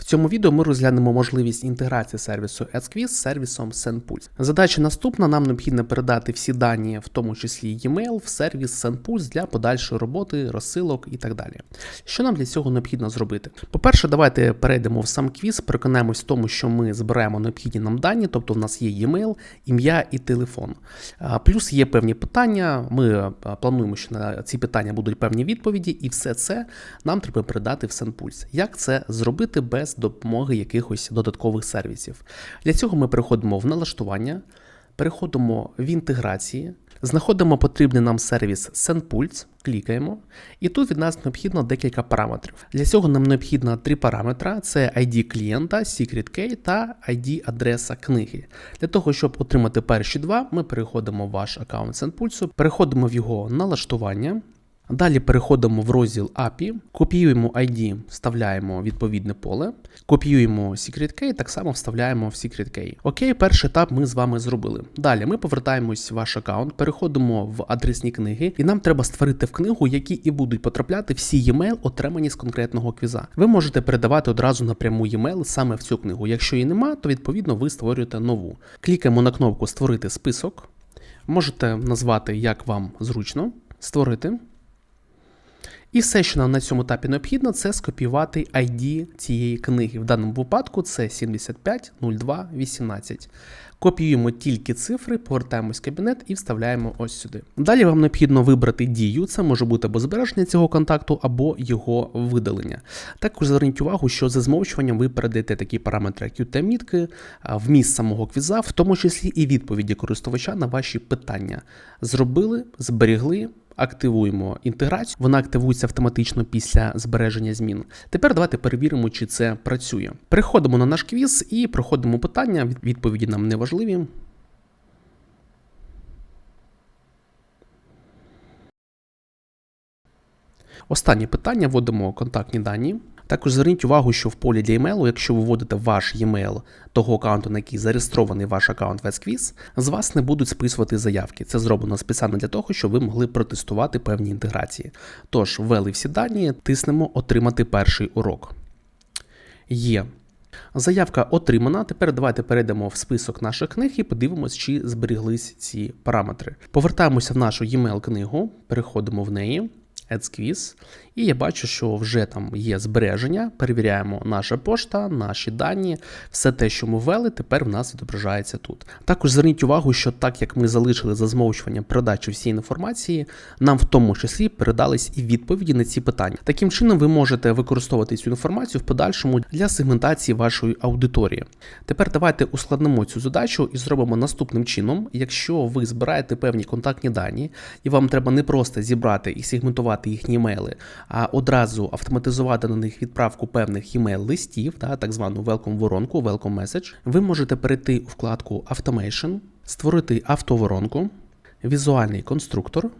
В цьому відео ми розглянемо можливість інтеграції сервісу AdSquiz з сервісом SendPulse. Задача наступна: нам необхідно передати всі дані, в тому числі e-mail, в сервіс SendPulse для подальшої роботи, розсилок і так далі. Що нам для цього необхідно зробити? По-перше, давайте перейдемо в сам квіз, переконаємось в тому, що ми збираємо необхідні нам дані, тобто в нас є e-mail, ім'я і телефон. Плюс є певні питання. Ми плануємо, що на ці питання будуть певні відповіді, і все це нам треба передати в SendPulse. Як це зробити без допомоги якихось додаткових сервісів? Для цього ми переходимо в налаштування, переходимо в інтеграції, знаходимо потрібний нам сервіс SendPulse, клікаємо, і тут від нас необхідно декілька параметрів. Для цього нам необхідно три параметри: це ID клієнта, Secret Key та ID адреса книги. Для того, щоб отримати перші два, ми переходимо в ваш аккаунт SendPulse, переходимо в його налаштування. Далі переходимо в розділ API, копіюємо ID, вставляємо відповідне поле, копіюємо Secret Key, так само вставляємо в Secret Key. Окей, перший етап ми з вами зробили. Далі ми повертаємось в ваш аккаунт, переходимо в адресні книги, і нам треба створити в книгу, які і будуть потрапляти всі e-mail, отримані з конкретного квіза. Ви можете передавати одразу напряму e-mail саме в цю книгу. Якщо її нема, то відповідно ви створюєте нову. Клікаємо на кнопку Створити список. Можете назвати, як вам зручно, створити. І все, що нам на цьому етапі необхідно, це скопіювати ID цієї книги. В даному випадку це 750218. Копіюємо тільки цифри, повертаємось в кабінет і вставляємо ось сюди. Далі вам необхідно вибрати дію, це може бути або збереження цього контакту, або його видалення. Також зверніть увагу, що за змовчуванням ви передаєте такі параметри, як UT-мітки, вміст самого квіза, в тому числі і відповіді користувача на ваші питання. Зробили, зберігли. Активуємо інтеграцію, вона активується автоматично після збереження змін. Тепер давайте перевіримо, чи це працює. Переходимо на наш квіз і проходимо питання. Відповіді нам не важливі. Останнє питання вводимо контактні дані. Також зверніть увагу, що в полі для емейлу, якщо ви вводите ваш e-mail того аккаунту, на який зареєстрований ваш аккаунт WestQuiz, з вас не будуть списувати заявки. Це зроблено спеціально для того, щоб ви могли протестувати певні інтеграції. Тож, ввели всі дані, тиснемо Отримати перший урок. Є. Заявка отримана. Тепер давайте перейдемо в список наших книг і подивимось, чи зберіглись ці параметри. Повертаємося в нашу e-mail книгу, переходимо в неї. AdSquiz, і я бачу, що вже там є збереження. Перевіряємо наша пошта, наші дані, все те, що ми ввели, тепер в нас відображається тут. Також зверніть увагу, що так як ми залишили за змовчуванням передачу всієї інформації, нам в тому числі передались і відповіді на ці питання. Таким чином, ви можете використовувати цю інформацію в подальшому для сегментації вашої аудиторії. Тепер давайте ускладнимо цю задачу і зробимо наступним чином. Якщо ви збираєте певні контактні дані, і вам треба не просто зібрати і сегментувати їхні емейли, а одразу автоматизувати на них відправку певних імейл-листів, да, так звану welcome воронку, welcome message, ви можете перейти у вкладку Automation, створити автоворонку, візуальний конструктор.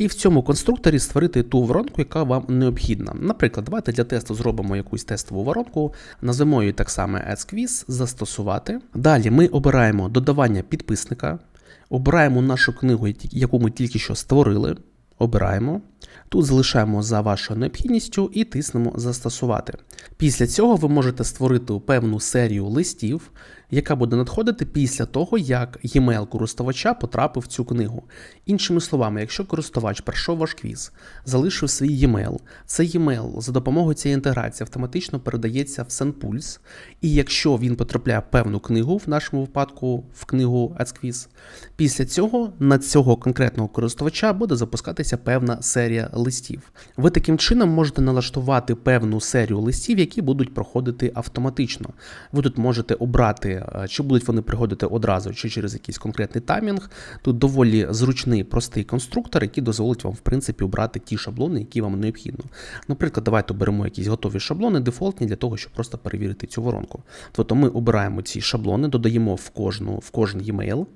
І в цьому конструкторі створити ту воронку, яка вам необхідна. Наприклад, давайте для тесту зробимо якусь тестову воронку, назвемо її так само AdsQuiz, застосувати. Далі ми обираємо додавання підписника, обираємо нашу книгу, яку ми тільки що створили. Обираємо. Тут залишаємо за вашою необхідністю і тиснемо Застосувати. Після цього ви можете створити певну серію листів, яка буде надходити після того, як e-mail користувача потрапив в цю книгу. Іншими словами, якщо користувач пройшов ваш квіз, залишив свій e-mail, цей e-mail за допомогою цієї інтеграції автоматично передається в SendPulse, і якщо він потрапляє в певну книгу, в нашому випадку в книгу AdsQuiz, після цього на цього конкретного користувача буде запускатися певна серія листів. Ви таким чином можете налаштувати певну серію листів, які будуть проходити автоматично. Ви тут можете обрати, е, чи будуть вони приходити одразу, чи через якийсь конкретний таймінг. Тут доволі зручний простий конструктор, який дозволить вам, в принципі, обрати ті шаблони, які вам необхідно. Наприклад, давайте оберемо якісь готові шаблони, дефолтні, для того, щоб просто перевірити цю воронку. Тобто ми обираємо ці шаблони, додаємо в кожну в кожен e-mail.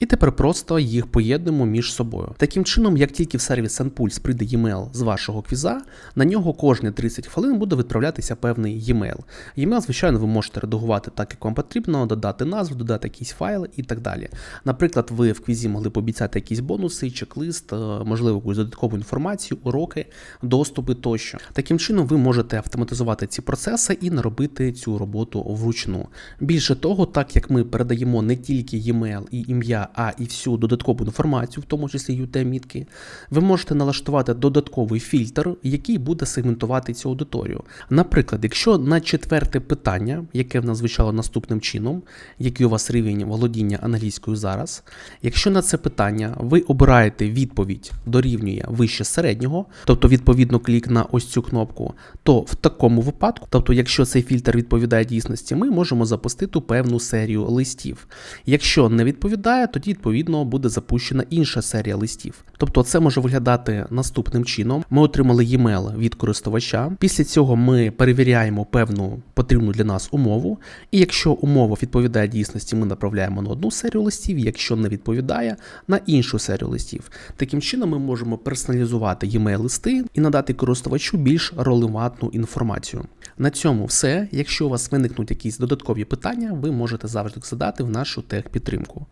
І тепер просто їх поєднуємо між собою. Таким чином, як тільки в сервіс SendPulse прийде e-mail з вашого квіза, на нього кожні 30 хвилин буде відправлятися певний e-mail. E-mail, звичайно, ви можете редагувати так, як вам потрібно, додати назву, додати якісь файли і так далі. Наприклад, ви в квізі могли пообіцяти якісь бонуси, чек-лист, е, можливо, якусь додаткову інформацію, уроки, доступи тощо. Таким чином, ви можете автоматизувати ці процеси і не робити цю роботу вручну. Більше того, так як ми передаємо не тільки e-mail і ім'я, а і всю додаткову інформацію, в тому числі UT-мітки, ви можете налаштувати додатковий фільтр, який буде сегментувати цю аудиторію. Наприклад, якщо на четверте питання, яке в нас звучало наступним чином, який у вас рівень володіння англійською зараз, якщо на це питання ви обираєте відповідь дорівнює вище середнього, тобто відповідно клік на ось цю кнопку, то в такому випадку, тобто, якщо цей фільтр відповідає дійсності, ми можемо запустити певну серію листів. Якщо не відповідає, тоді відповідно буде запущена інша серія листів. Тобто, це може виглядати наступним чином. Ми отримали e-mail від користувача. Після цього ми перевіряємо певну потрібну для нас умову. І якщо умова відповідає дійсності, ми направляємо на одну серію листів. Якщо не відповідає, на іншу серію листів. Таким чином, ми можемо персоналізувати e-mail листи і надати користувачу більш релевантну інформацію. На цьому все. Якщо у вас виникнуть якісь додаткові питання, ви можете завжди задати в нашу техпідтримку.